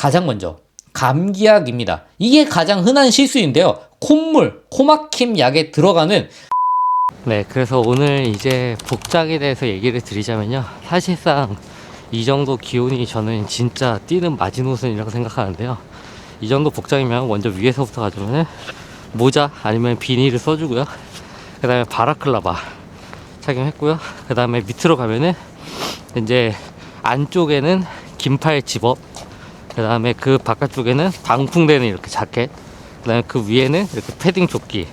가장 먼저 감기약입니다. 이게 가장 흔한 실수인데요. 콧물, 코막힘 약에 들어가는 네, 그래서 오늘 이제 복장에 대해서 얘기를 드리자면요. 사실상 이 정도 기온이 저는 진짜 뛰는 마지노선이라고 생각하는데요. 이 정도 복장이면 먼저 위에서부터 가져오면 모자 아니면 비닐을 써주고요. 그 다음에 바라클라바 착용했고요. 그 다음에 밑으로 가면은 이제 안쪽에는 긴팔 집업, 그 다음에 그 바깥쪽에는 방풍되는 이렇게 자켓, 그 다음에 그 위에는 이렇게 패딩 조끼,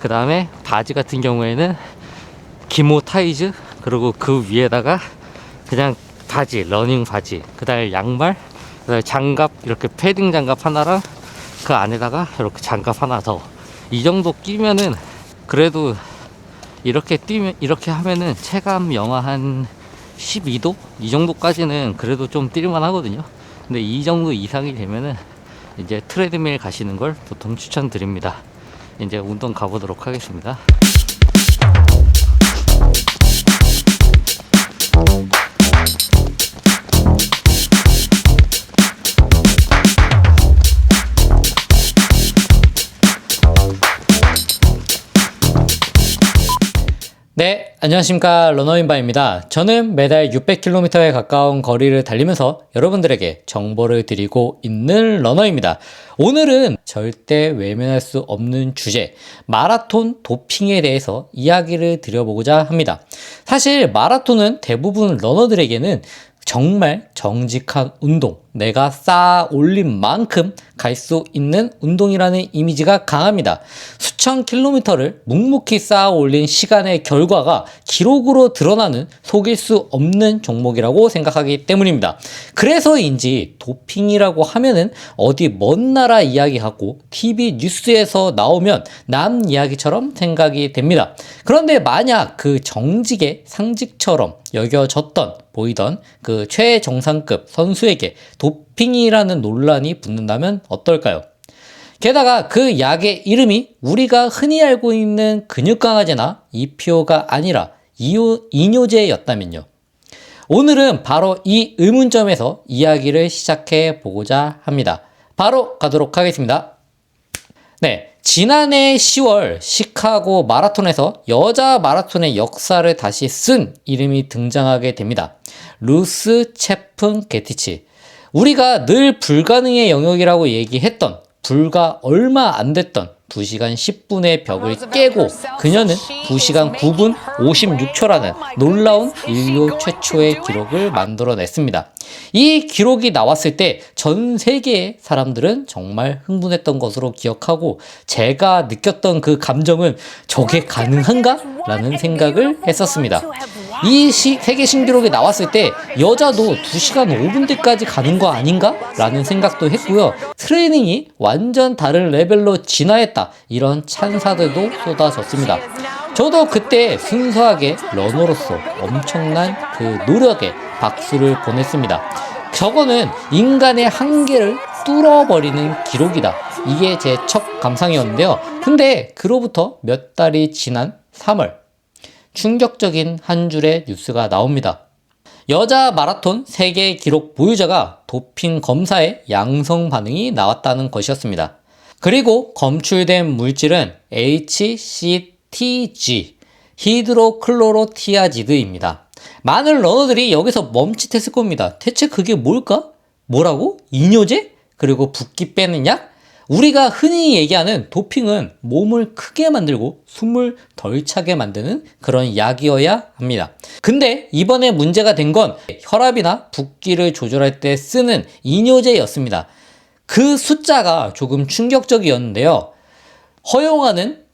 그 다음에 바지 같은 경우에는 기모 타이즈, 그리고 그 위에다가 그냥 바지, 러닝 바지, 그 다음에 양말, 그 다음에 장갑, 이렇게 패딩 장갑 하나랑 그 안에다가 이렇게 장갑 하나 더. 이 정도 끼면은 그래도 이렇게 뛰면, 이렇게 하면은 체감 영하 한 12도? 이 정도까지는 그래도 좀 뛸만 하거든요. 근데 이 정도 이상이 되면은 이제 트레드밀 가시는 걸 보통 추천드립니다. 이제 운동 가보도록 하겠습니다. 안녕하십니까. 러너인바입니다. 저는 매달 600km에 가까운 거리를 달리면서 여러분들에게 정보를 드리고 있는 러너입니다. 오늘은 절대 외면할 수 없는 주제, 마라톤 도핑에 대해서 이야기를 드려보고자 합니다. 사실 마라톤은 대부분 러너들에게는 정말 정직한 운동, 내가 쌓아 올린 만큼 갈 수 있는 운동이라는 이미지가 강합니다. 수천 킬로미터를 묵묵히 쌓아 올린 시간의 결과가 기록으로 드러나는 속일 수 없는 종목이라고 생각하기 때문입니다. 그래서인지 도핑이라고 하면은 어디 먼 나라 이야기하고 TV 뉴스에서 나오면 남 이야기처럼 생각이 됩니다. 그런데 만약 그 정직의 상직처럼 여겨졌던 보이던 그 최정상급 선수에게 도핑이라는 논란이 붙는다면 어떨까요? 게다가 그 약의 이름이 우리가 흔히 알고 있는 근육 강화제나 이피오가 아니라 이오, 이뇨제였다면요. 오늘은 바로 이 의문점에서 이야기를 시작해 보고자 합니다. 바로 가도록 하겠습니다. 네. 지난해 10월 시카고 마라톤에서 여자 마라톤의 역사를 다시 쓴 이름이 등장하게 됩니다. 루스 체픈 게티치. 우리가 늘 불가능의 영역이라고 얘기했던 불과 얼마 안 됐던 2시간 10분의 벽을 깨고 그녀는 2시간 9분 56초라는 놀라운 인류 최초의 기록을 만들어냈습니다. 이 기록이 나왔을 때 전 세계의 사람들은 정말 흥분했던 것으로 기억하고 제가 느꼈던 그 감정은 저게 가능한가? 라는 생각을 했었습니다. 이 시, 세계 신기록이 나왔을 때 여자도 2시간 5분 대까지 가는 거 아닌가? 라는 생각도 했고요. 트레이닝이 완전 다른 레벨로 진화했다. 이런 찬사들도 쏟아졌습니다. 저도 그때 순수하게 러너로서 엄청난 그 노력에 박수를 보냈습니다. 저거는 인간의 한계를 뚫어버리는 기록이다. 이게 제 첫 감상이었는데요. 근데 그로부터 몇 달이 지난 3월, 충격적인 한 줄의 뉴스가 나옵니다. 여자 마라톤 세계 기록 보유자가 도핑 검사에 양성 반응이 나왔다는 것이었습니다. 그리고 검출된 물질은 HCTG, 히드로클로로티아지드입니다. 많은 러너들이 여기서 멈칫했을 겁니다. 대체 그게 뭘까? 뭐라고? 이뇨제? 그리고 붓기 빼는 약? 우리가 흔히 얘기하는 도핑은 몸을 크게 만들고 숨을 덜 차게 만드는 그런 약이어야 합니다. 근데 이번에 문제가 된 건 혈압이나 붓기를 조절할 때 쓰는 이뇨제였습니다. 그 숫자가 조금 충격적이었는데요. 허용하는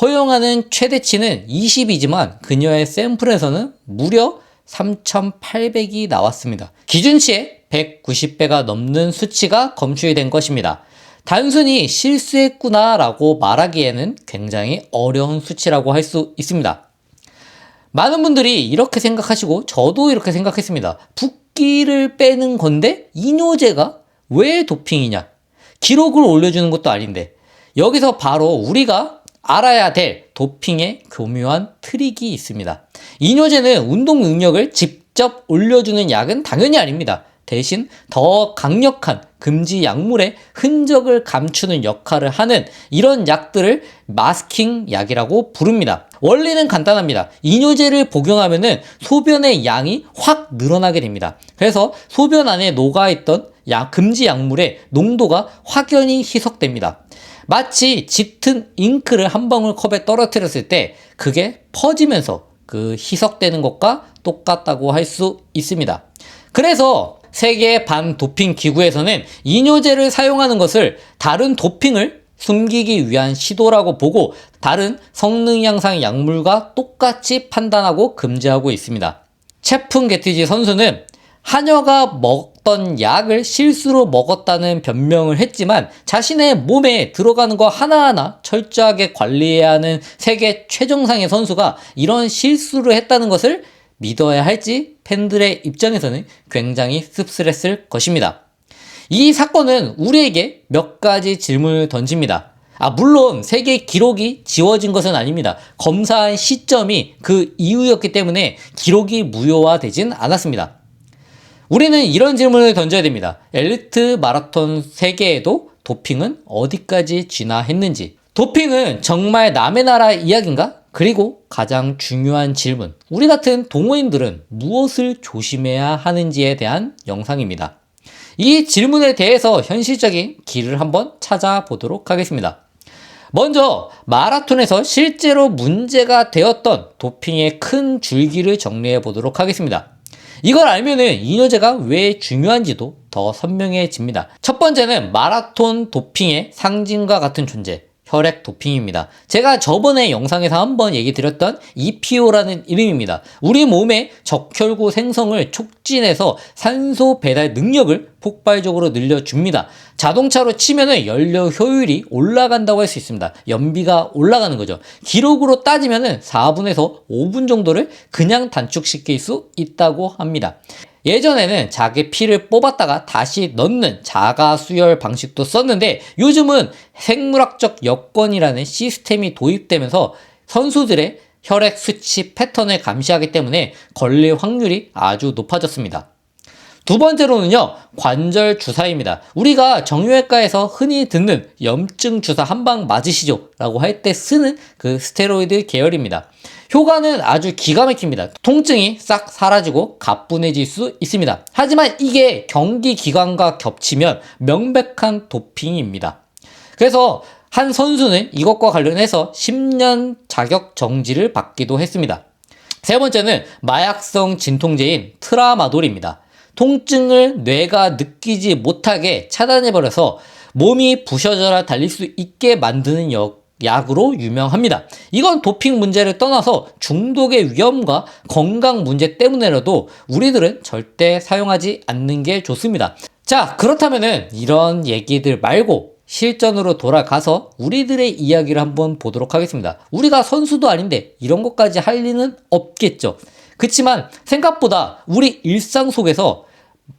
허용하는 최대치는 20이지만 그녀의 샘플에서는 무려 3,800이 나왔습니다. 기준치의 190배가 넘는 수치가 검출이 된 것입니다. 단순히 실수했구나라고 말하기에는 굉장히 어려운 수치라고 할 수 있습니다. 많은 분들이 이렇게 생각하시고 저도 이렇게 생각했습니다. 붓기를 빼는 건데 이뇨제가 왜 도핑이냐? 기록을 올려주는 것도 아닌데 여기서 바로 우리가 알아야 될 도핑의 교묘한 트릭이 있습니다. 이뇨제는 운동 능력을 직접 올려주는 약은 당연히 아닙니다. 대신 더 강력한 금지 약물의 흔적을 감추는 역할을 하는 이런 약들을 마스킹 약이라고 부릅니다. 원리는 간단합니다. 이뇨제를 복용하면은 소변의 양이 확 늘어나게 됩니다. 그래서 소변 안에 녹아있던 약, 금지 약물의 농도가 확연히 희석됩니다. 마치 짙은 잉크를 한 방울 컵에 떨어뜨렸을 때 그게 퍼지면서 그 희석되는 것과 똑같다고 할 수 있습니다. 그래서 세계 반도핑 기구에서는 이뇨제를 사용하는 것을 다른 도핑을 숨기기 위한 시도라고 보고 다른 성능 향상 약물과 똑같이 판단하고 금지하고 있습니다. 채풍 게티지 선수는 한여가 먹던 약을 실수로 먹었다는 변명을 했지만 자신의 몸에 들어가는 거 하나하나 철저하게 관리해야 하는 세계 최정상의 선수가 이런 실수를 했다는 것을 믿어야 할지 팬들의 입장에서는 굉장히 씁쓸했을 것입니다. 이 사건은 우리에게 몇 가지 질문을 던집니다. 아, 물론 세계 기록이 지워진 것은 아닙니다. 검사한 시점이 그 이후였기 때문에 기록이 무효화되진 않았습니다. 우리는 이런 질문을 던져야 됩니다. 엘리트 마라톤 세계에도 도핑은 어디까지 진화했는지. 도핑은 정말 남의 나라 이야기인가? 그리고 가장 중요한 질문. 우리 같은 동호인들은 무엇을 조심해야 하는지에 대한 영상입니다. 이 질문에 대해서 현실적인 길을 한번 찾아보도록 하겠습니다. 먼저 마라톤에서 실제로 문제가 되었던 도핑의 큰 줄기를 정리해 보도록 하겠습니다. 이걸 알면은 이뇨제가 왜 중요한지도 더 선명해집니다. 첫 번째는 마라톤 도핑의 상징과 같은 존재. 혈액 도핑입니다. 제가 저번에 영상에서 한번 얘기 드렸던 EPO라는 이름입니다. 우리 몸의 적혈구 생성을 촉진해서 산소 배달 능력을 폭발적으로 늘려줍니다. 자동차로 치면은 연료 효율이 올라간다고 할 수 있습니다. 연비가 올라가는 거죠. 기록으로 따지면은 4분에서 5분 정도를 그냥 단축시킬 수 있다고 합니다. 예전에는 자기 피를 뽑았다가 다시 넣는 자가 수혈 방식도 썼는데 요즘은 생물학적 여건이라는 시스템이 도입되면서 선수들의 혈액 수치 패턴을 감시하기 때문에 걸릴 확률이 아주 높아졌습니다. 두 번째로는요, 관절 주사입니다. 우리가 정형외과에서 흔히 듣는 염증 주사 한 방 맞으시죠? 라고 할 때 쓰는 그 스테로이드 계열입니다. 효과는 아주 기가 막힙니다. 통증이 싹 사라지고 가뿐해질 수 있습니다. 하지만 이게 경기 기간과 겹치면 명백한 도핑입니다. 그래서 한 선수는 이것과 관련해서 10년 자격 정지를 받기도 했습니다. 세 번째는 마약성 진통제인 트라마돌입니다. 통증을 뇌가 느끼지 못하게 차단해버려서 몸이 부셔져라 달릴 수 있게 만드는 역, 약으로 유명합니다. 이건 도핑 문제를 떠나서 중독의 위험과 건강 문제 때문에라도 우리들은 절대 사용하지 않는 게 좋습니다. 자, 그렇다면은 이런 얘기들 말고 실전으로 돌아가서 우리들의 이야기를 한번 보도록 하겠습니다. 우리가 선수도 아닌데 이런 것까지 할 리는 없겠죠. 그렇지만 생각보다 우리 일상 속에서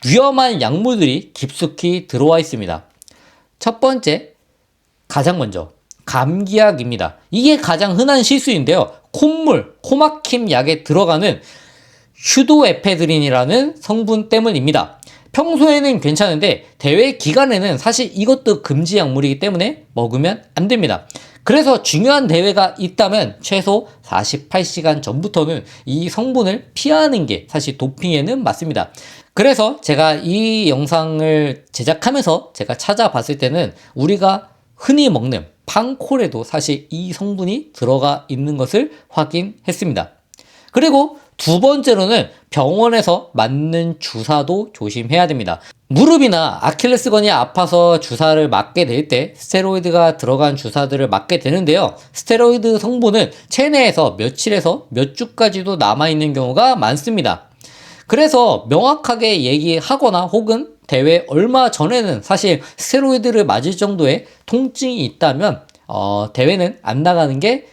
위험한 약물들이 깊숙이 들어와 있습니다. 첫 번째, 가장 먼저 감기약입니다. 이게 가장 흔한 실수인데요. 콧물, 코막힘 약에 들어가는 휴도에페드린이라는 성분 때문입니다. 평소에는 괜찮은데 대회 기간에는 사실 이것도 금지 약물이기 때문에 먹으면 안 됩니다. 그래서 중요한 대회가 있다면 최소 48시간 전부터는 이 성분을 피하는 게 사실 도핑에는 맞습니다. 그래서 제가 이 영상을 제작하면서 제가 찾아봤을 때는 우리가 흔히 먹는 팡콜에도 사실 이 성분이 들어가 있는 것을 확인했습니다. 그리고 두 번째로는 병원에서 맞는 주사도 조심해야 됩니다. 무릎이나 아킬레스건이 아파서 주사를 맞게 될 때 스테로이드가 들어간 주사들을 맞게 되는데요. 스테로이드 성분은 체내에서 며칠에서 몇 주까지도 남아있는 경우가 많습니다. 그래서 명확하게 얘기하거나 혹은 대회 얼마 전에는 사실 스테로이드를 맞을 정도의 통증이 있다면 어, 대회는 안 나가는 게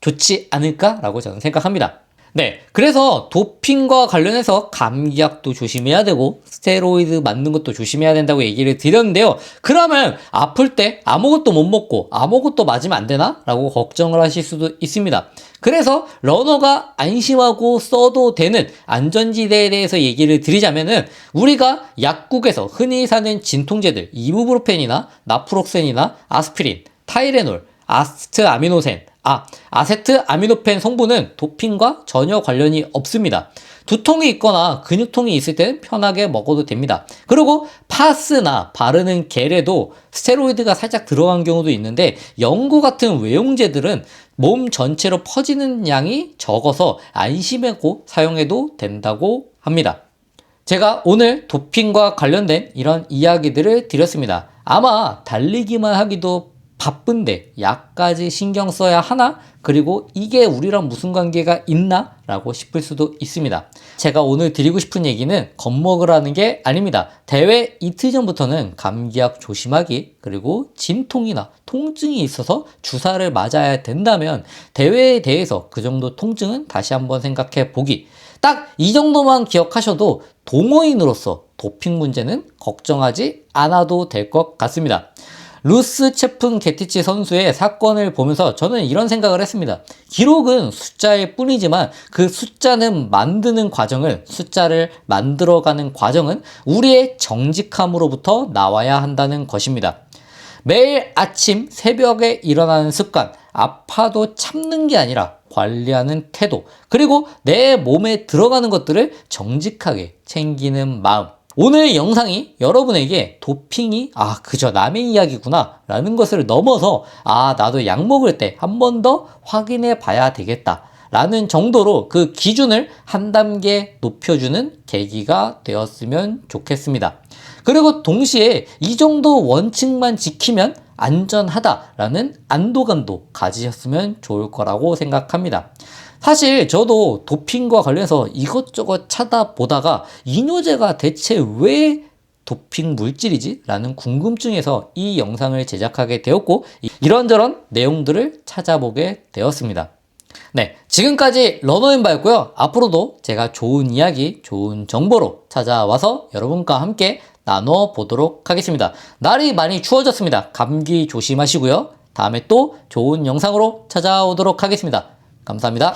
좋지 않을까라고 저는 생각합니다. 네. 그래서 도핑과 관련해서 감기약도 조심해야 되고 스테로이드 맞는 것도 조심해야 된다고 얘기를 드렸는데요. 그러면 아플 때 아무것도 못 먹고 아무것도 맞으면 안 되나? 라고 걱정을 하실 수도 있습니다. 그래서 러너가 안심하고 써도 되는 안전지대에 대해서 얘기를 드리자면은 우리가 약국에서 흔히 사는 진통제들 이부브로펜이나 나프록센이나 아스피린, 타이레놀, 아스트 아미노센, 아, 아세트 아미노펜 성분은 도핑과 전혀 관련이 없습니다. 두통이 있거나 근육통이 있을 때는 편하게 먹어도 됩니다. 그리고 파스나 바르는 겔에도 스테로이드가 살짝 들어간 경우도 있는데 연고 같은 외용제들은 몸 전체로 퍼지는 양이 적어서 안심하고 사용해도 된다고 합니다. 제가 오늘 도핑과 관련된 이런 이야기들을 드렸습니다. 아마 달리기만 하기도 바쁜데 약까지 신경 써야 하나? 그리고 이게 우리랑 무슨 관계가 있나? 라고 싶을 수도 있습니다. 제가 오늘 드리고 싶은 얘기는 겁먹으라는 게 아닙니다. 대회 이틀 전부터는 감기약 조심하기, 그리고 진통이나 통증이 있어서 주사를 맞아야 된다면 대회에 대해서 그 정도 통증은 다시 한번 생각해 보기. 딱 이 정도만 기억하셔도 동호인으로서 도핑 문제는 걱정하지 않아도 될 것 같습니다. 루스 체픈 게티치 선수의 사건을 보면서 저는 이런 생각을 했습니다. 기록은 숫자일 뿐이지만 그 숫자는 만드는 과정을, 숫자를 만들어가는 과정은 우리의 정직함으로부터 나와야 한다는 것입니다. 매일 아침 새벽에 일어나는 습관, 아파도 참는 게 아니라 관리하는 태도, 그리고 내 몸에 들어가는 것들을 정직하게 챙기는 마음. 오늘 영상이 여러분에게 도핑이 아 그저 남의 이야기구나 라는 것을 넘어서 아 나도 약 먹을 때 한 번 더 확인해 봐야 되겠다 라는 정도로 그 기준을 한 단계 높여주는 계기가 되었으면 좋겠습니다. 그리고 동시에 이 정도 원칙만 지키면 안전하다라는 안도감도 가지셨으면 좋을 거라고 생각합니다. 사실 저도 도핑과 관련해서 이것저것 찾아보다가 이뇨제가 대체 왜 도핑 물질이지? 라는 궁금증에서 이 영상을 제작하게 되었고 이런저런 내용들을 찾아보게 되었습니다. 네, 지금까지 러너앤바였고요. 앞으로도 제가 좋은 이야기, 좋은 정보로 찾아와서 여러분과 함께 나눠보도록 하겠습니다. 날이 많이 추워졌습니다. 감기 조심하시고요. 다음에 또 좋은 영상으로 찾아오도록 하겠습니다. 감사합니다.